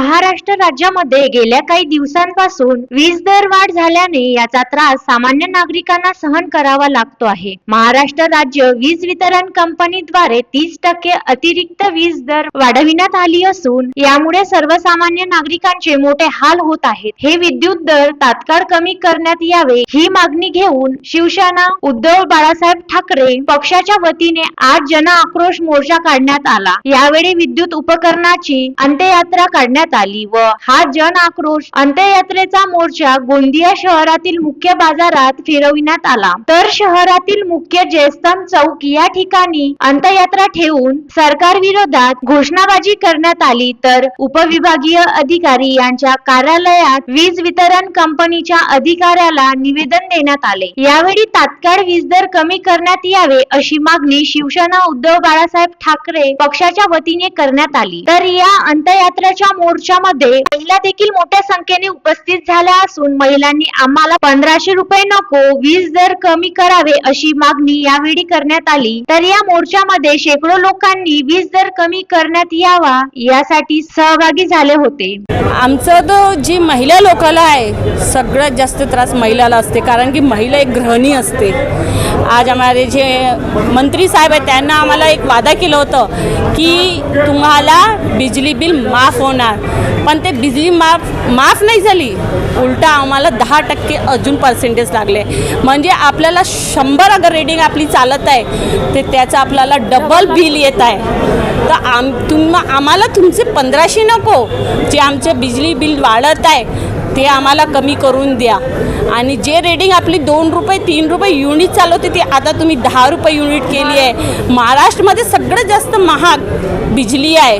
महाराष्ट्र राज्यामध्ये गेल्या काही दिवसांपासून वीज दर वाढ झाल्याने याचा त्रास सामान्य नागरिकांना सहन करावा लागतो आहे. महाराष्ट्र राज्य वीज वितरण कंपनीद्वारे तीस टक्के अतिरिक्त वीज दर वाढविण्यात आली असून यामुळे सर्वसामान्य नागरिकांचे मोठे हाल होत आहेत. हे विद्युत दर तात्काळ कमी करण्यात यावे ही मागणी घेऊन शिवसेना उद्धव बाळासाहेब ठाकरे पक्षाच्या वतीने आज जन आक्रोश मोर्चा काढण्यात आला. यावेळी विद्युत उपकरणाची अंत्ययात्रा काढण्यात आली व हा जन आक्रोश अंत्ययात्रेचा मोर्चा गोंदिया शहरातील मुख्य बाजारात फिरविण्यात आला. तर शहरातील मुख्य जयस्तंभ चौक या ठिकाणी अंत्ययात्रा ठेवून सरकार विरोधात घोषणाबाजी करण्यात आली. तर उपविभागीय अधिकारी यांच्या कार्यालयात वीज वितरण कंपनीच्या अधिकाऱ्याला निवेदन देण्यात आले. यावेळी तात्काळ वीज दर कमी करण्यात यावे अशी मागणी शिवसेना उद्धव बाळासाहेब ठाकरे पक्षाच्या वतीने करण्यात आली. तर या अंत्ययात्रेच्या मोर्चामध्ये महिला देखील मोठ्या संख्येने उपस्थित झाल्या असून महिलांनी आम्हाला पंधराशे रुपये नको वीज दर कमी करावे अशी मागणी यावेळी करण्यात आली. तर या मोर्चामध्ये शेकडो लोकांनी वीज दर कमी करण्यात यावा यासाठी सहभागी झाले होते. आमचं तो जी महिला लोकाला आहे सगळ्यात जास्त त्रास महिलाला असते कारण की महिला एक गृहणी असते. आज आम्हाला जे मंत्री साहेब आहेत त्यांना आम्हाला एक वादा केलं होतं की तुम्हाला बिजली बिल माफ होणार. पण ते बिजली माफ माफ नाही झाली. उलटा आम्हाला दहा टक्के अजून पर्सेंटेज लागले. म्हणजे आपल्याला शंभर अगर रेडिंग आपली चालत आहे ते त्याचं आपल्याला डबल बिल येत आहे. तर आम तुम आम्हाला तुमचे पंधराशे नको. जे आमचं बिजली बिल वाढत आहे ते आम्हाला कमी करून द्या. आणि जे रेटिंग आपली दोन रुपये तीन रुपये युनिट चालवते ती आता तुम्ही दहा रुपये युनिट केली आहे. महाराष्ट्रामध्ये सगळ्यात जास्त महाग बिजली आहे.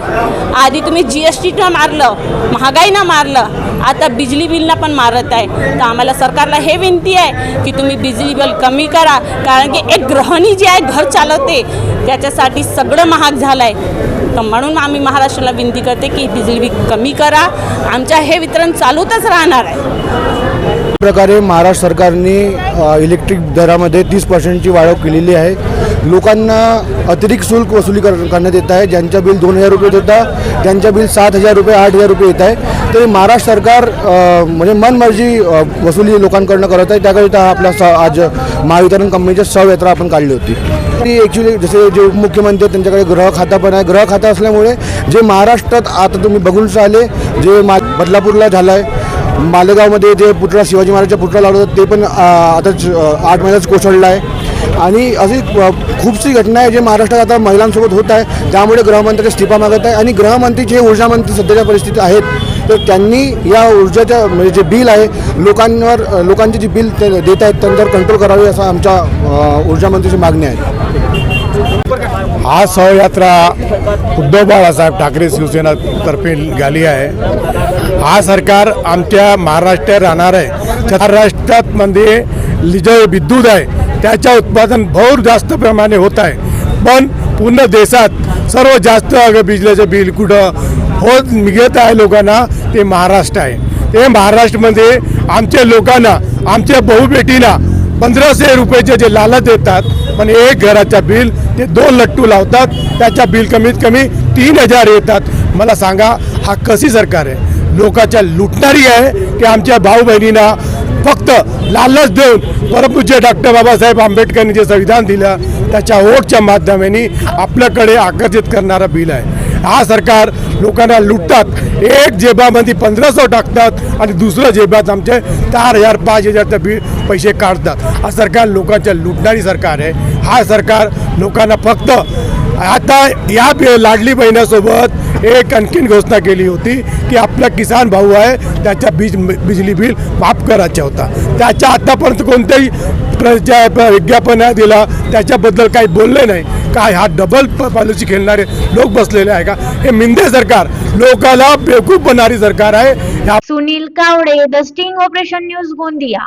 आधी तुम्ही जी एस टीनं मारलं महागाईनं मारलं आता बिजली बिलनं पण मारत आहे. तर आम्हाला सरकारला हे विनंती आहे की तुम्ही बिजली बिल कमी करा. कारण की एक गृहिणी जी आहे घर चालवते त्याच्यासाठी सगळं महाग झालं आहे म्हणून आम्ही महाराष्ट्राला विनंती करते की बिजली बिल कमी करा. आमच्या हे वितरण चालूतच राहणार आहे. प्रकारे महाराष्ट्र सरकारने इलेक्ट्रिक दरामध्ये तीस पर्सेंटची वाढव केलेली आहे. लोकांना अतिरिक्त शुल्क वसुली कर करण्यात येत आहे. ज्यांच्या बिल दोन हजार रुपये येत होता त्यांच्या बिल सात हजार रुपये आठ हजार रुपये येत आहे. तरी महाराष्ट्र सरकार म्हणजे मनमर्जी वसुली लोकांकडनं करत आहे. त्याकरिता आपला स आज महावितरण कंपनीची सहयात्रा आपण काढली होती. ती ॲक्च्युली जसे जे उपमुख्यमंत्री आहेत त्यांच्याकडे गृह खाता पण आहे. गृह खाता असल्यामुळे जे महाराष्ट्रात आता तुम्ही बघून आले जे मा बदलापूरला झालं आहे मालेगावमध्ये जे पुतळा शिवाजी महाराजच्या पुतळा लावला होता ते पण आता आताच आठ महिन्याच कोसळला आहे आणि अशी खूपशी घटना आहे जे महाराष्ट्रात आता महिलांसोबत होत आहे. त्यामुळे गृहमंत्र्याचा इस्तिफा मागत आहे. आणि गृहमंत्री जे ऊर्जामंत्री सध्याच्या परिस्थितीत आहेत तर त्यांनी या ऊर्जाच्या म्हणजे जे बिल आहे लोकांवर लोकांचे जे बिल ते देत आहेत त्यांच्यावर कंट्रोल करावे असं आमच्या ऊर्जामंत्रीची मागणी आहे. हा सहयात्रा उद्धव बाळासाहेब ठाकरे शिवसेनातर्फे झाली आहे. हा सरकार आमच्या महाराष्ट्रात राहणार आहे. महाराष्ट्रातमध्ये जे विद्युत आहे. त्याच्या उत्पादन भर जास्त प्रमाणे होत आहे. पण पूर्ण देशात सर्व जास्त अगं बिजलीचं बिल कुठं फौज मिळत आहे लोकांना ते महाराष्ट्र आहे. ते महाराष्ट्रामध्ये आमच्या लोकांना आमच्या बहुबेटींना पंधराशे रुपयाचे जे लालच देतात पण एक घराच्या बिल ते दोन लट्टू लावतात त्याच्या बिल कमीत कमी तीन हजार येतात. मला सांगा हा कशी सरकार आहे? लोकाच्या लुटणारी आहे की आमच्या भाऊ बहिणींना फक्त लालच देऊन परमपूज्य डॉक्टर बाबासाहेब आंबेडकरांनी जे संविधान दिलं त्याच्या ओटच्या माध्यमाने आपल्याकडे आकर्षित करणारा बिल आहे. हा सरकार लोकांना लुटतात. एक जेबामध्ये पंधरा सौ टाकतात आणि दुसरं जेबात आमचे चार हजार पाच हजारचं बिल पैसे काढतात. हा सरकार लोकांच्या लुटणारी सरकार आहे. हा सरकार लोकांना फक्त आता या बे- लाडली बहिणासोबत एक आणखीन घोषणा केली होती की आपला किसान भाऊ आहे त्याच्या बीज बिजली बिल माफ करायचा होता. त्याच्या आतापर्यंत कोणत्याही विज्ञापन नाही दिला त्याच्याबद्दल काही बोलले नाही. काय हा डबल पॉलिसी खेळणारे लोक बसलेले आहे का? हे मिंदे सरकार लोकाला बेवकूफ बनणारी सरकार आहे. ह्या Sunil Kawade the sting operation news Gondia.